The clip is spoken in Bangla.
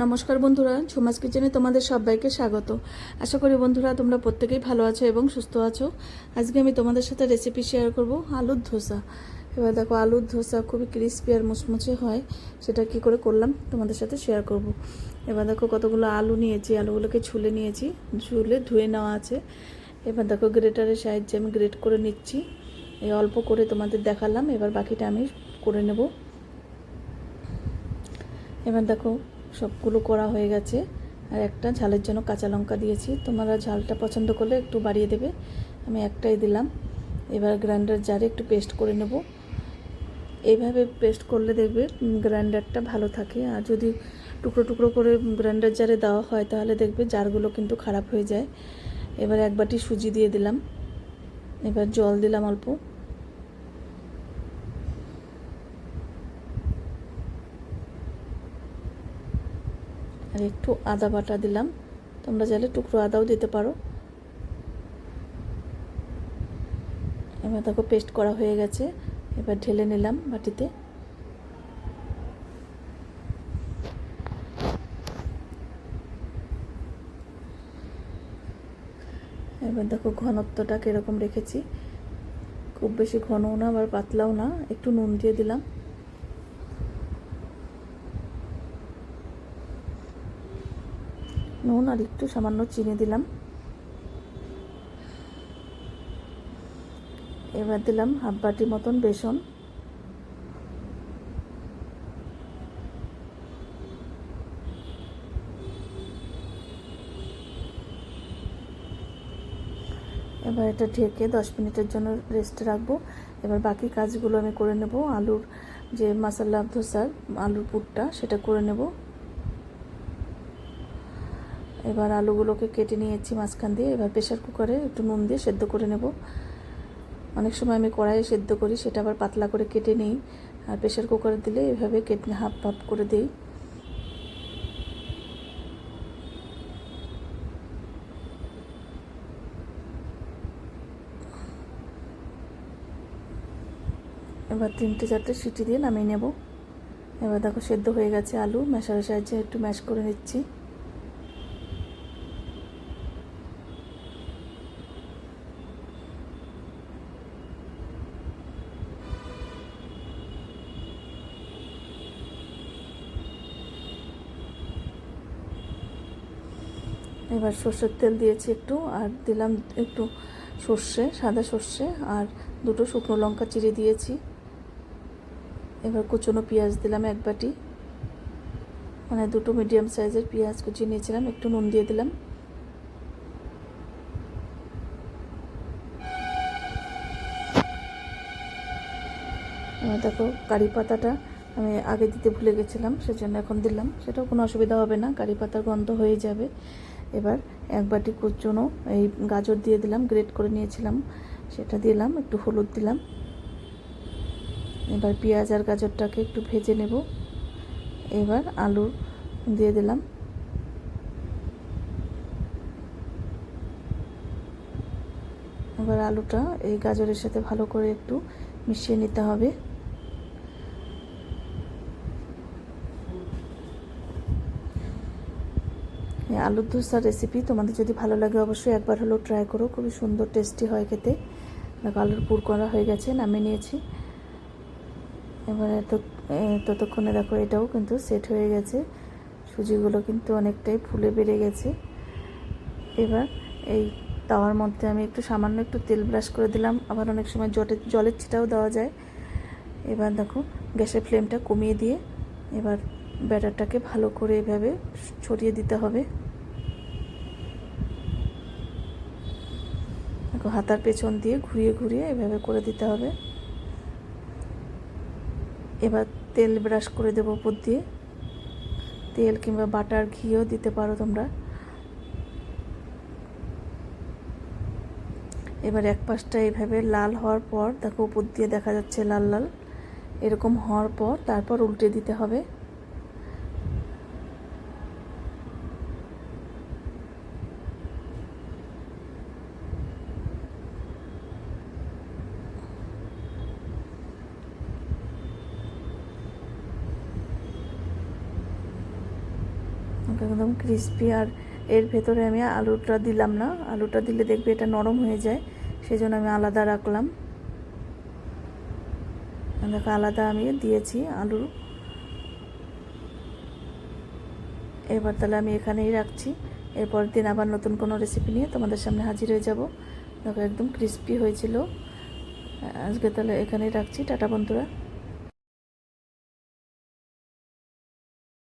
নমস্কার বন্ধুরা, ছোমাস কিচেনে তোমাদের সবাইকে স্বাগত। আশা করি বন্ধুরা তোমরা প্রত্যেকেই ভালো আছো এবং সুস্থ আছো। আজকে আমি তোমাদের সাথে রেসিপি শেয়ার করব আলুর ধোসা। এবার দেখো, আলুর ধোসা খুবই ক্রিস্পি আর মুচমুচে হয়। সেটা কি করে করলাম তোমাদের সাথে শেয়ার করব। এবার দেখো, কতগুলো আলু নিয়েছি, আলুগুলোকে ছুলে নিয়েছি। ছুলে ধুয়ে নেওয়া আছে। এবার দেখো, গ্রেটারের সাহায্যে আমি গ্রেট করে নিচ্ছি। এই অল্প করে তোমাদের দেখালাম, এবার বাকিটা আমি করে নেব। এবার দেখো সবগুলো করা হয়ে গেছে। আর একটা ঝালের জন্য কাঁচা লঙ্কা দিয়েছি। তোমরা ঝালটা পছন্দ করলে একটু বাড়িয়ে দেবে। আমি একটাই দিলাম। এবার গ্রাইন্ডার জারে একটু পেস্ট করে নেব। এইভাবে পেস্ট করলে দেখবে গ্রাইন্ডারটা ভালো থাকে। আর যদি টুকরো টুকরো করে গ্রাইন্ডার জারে দেওয়া হয়, তাহলে দেখবে জারগুলো কিন্তু খারাপ হয়ে যায়। এবার এক বাটি সুজি দিয়ে দিলাম। এবার জল দিলাম অল্প। আর একটু আদা বাটা দিলাম। তোমরা চাইলে টুকরো আদাও দিতে পারো। এবার দেখো পেস্ট করা হয়ে গেছে। এবার ঢেলে নিলাম বাটিতে। এবার দেখো ঘনত্বটা কীরকম রেখেছি। খুব বেশি ঘনও না, আবার পাতলাও না। একটু নুন দিয়ে দিলাম। নুন আর একটু সামান্য চিনি দিলাম। এবার দিলাম হাফ বাটি মতন বেসন। এবার এটা ঢেকে দশ মিনিটের জন্য রেস্টে রাখব। এবার বাকি কাজগুলো আমি করে নেব। আলুর যে মশলা ধোসার আলুর পুরটা, সেটা করে নেব। এবার আলুগুলোকে কেটে নিয়েছি মাঝখান দিয়ে। এবার প্রেশার কুকারে একটু নুন দিয়ে সেদ্ধ করে নেব। অনেক সময় আমি কড়াইয়ে সেদ্ধ করি, সেটা আবার পাতলা করে কেটে নিই। আর প্রেশার কুকারে দিলে এভাবে কেটে হাফ হাফ করে দিই। এবার তিনটে চারটে সিটি দিয়ে নামিয়ে নেব। এবার দেখো সেদ্ধ হয়ে গেছে আলু। ম্যাশারের সাহায্যে একটু ম্যাশ করে নিচ্ছি। এবার সর্ষের তেল দিয়েছি একটু, আর দিলাম একটু সর্ষে, সাদা সর্ষে, আর দুটো শুকনো লঙ্কা চিড়ে দিয়েছি। এবার কুচনো পেঁয়াজ দিলাম এক বাটি। মানে দুটো মিডিয়াম সাইজের পেঁয়াজ কুচিয়ে নিয়েছিলাম, একটু নুন দিয়ে দিলাম। দেখো কারি পাতাটা আমি আগে দিতে ভুলে গেছিলাম, সেজন্য এখন দিলাম। সেটাও কোনো অসুবিধা হবে না, কারি পাতার গন্ধ হয়ে যাবে। এবার এক বাটি কুচনো এই গাজর দিয়ে দিলাম গ্রেট করে নিয়েছিলাম। সেটা দিলাম, একটু হলুদ দিলাম। এবার পেঁয়াজ আর গাজরটাকে একটু ভেজে নেব। এবার আলু দিয়ে দিলাম। এবার আলুটা এই গাজরের সাথে ভালো করে একটু মিশিয়ে নিতে হবে। আলুর ধোসার রেসিপি তোমাদের যদি ভালো লাগে অবশ্যই একবার হলেও ট্রাই করো। খুবই সুন্দর টেস্টি হয় খেতে। দেখো আলুর পুর করা হয়ে গেছে, নামিয়ে নিয়েছি। এবার এত ততক্ষণে দেখো এটাও কিন্তু সেট হয়ে গেছে। সুজিগুলো কিন্তু অনেকটাই ফুলে বেড়ে গেছে। এবার এই তাওয়ার মধ্যে আমি একটু সামান্য একটু তেল ব্রাশ করে দিলাম। আবার অনেক সময় জটে, জলের ছিটাও দেওয়া যায়। এবার দেখো গ্যাসের ফ্লেমটা কমিয়ে দিয়ে এবার ব্যাটারটাকে ভালো করে এভাবে ছড়িয়ে দিতে হবে দেখো হাতার পেছন দিয়ে ঘুরিয়ে ঘুরিয়ে এভাবে করে দিতে হবে। এবার তেল ব্রাশ করে দেবো উপর দিয়ে। তেল কিংবা বাটার ঘিও দিতে পারো তোমরা। এবার এক পাশটা এইভাবে লাল হওয়ার পর, দেখো উপর দিয়ে দেখা যাচ্ছে লাল লাল, এরকম হওয়ার পর তারপর উল্টে দিতে হবে। একদম ক্রিস্পি আর এর ভেতরে আমি আলুটা দিলাম না। আলুটা দিলে দেখবে এটা নরম হয়ে যায় সেই জন্য আমি আলাদা রাখলাম। দেখো, আলাদা আমি দিয়েছি আলু। এবার তাহলে আমি এখানেই রাখছি। এরপর দিন আবার নতুন কোনো রেসিপি নিয়ে তোমাদের সামনে হাজির হয়ে যাব। দেখো, একদম ক্রিস্পি হয়েছিল। আজকে তাহলে এখানেই রাখছি। টাটা বন্ধুরা।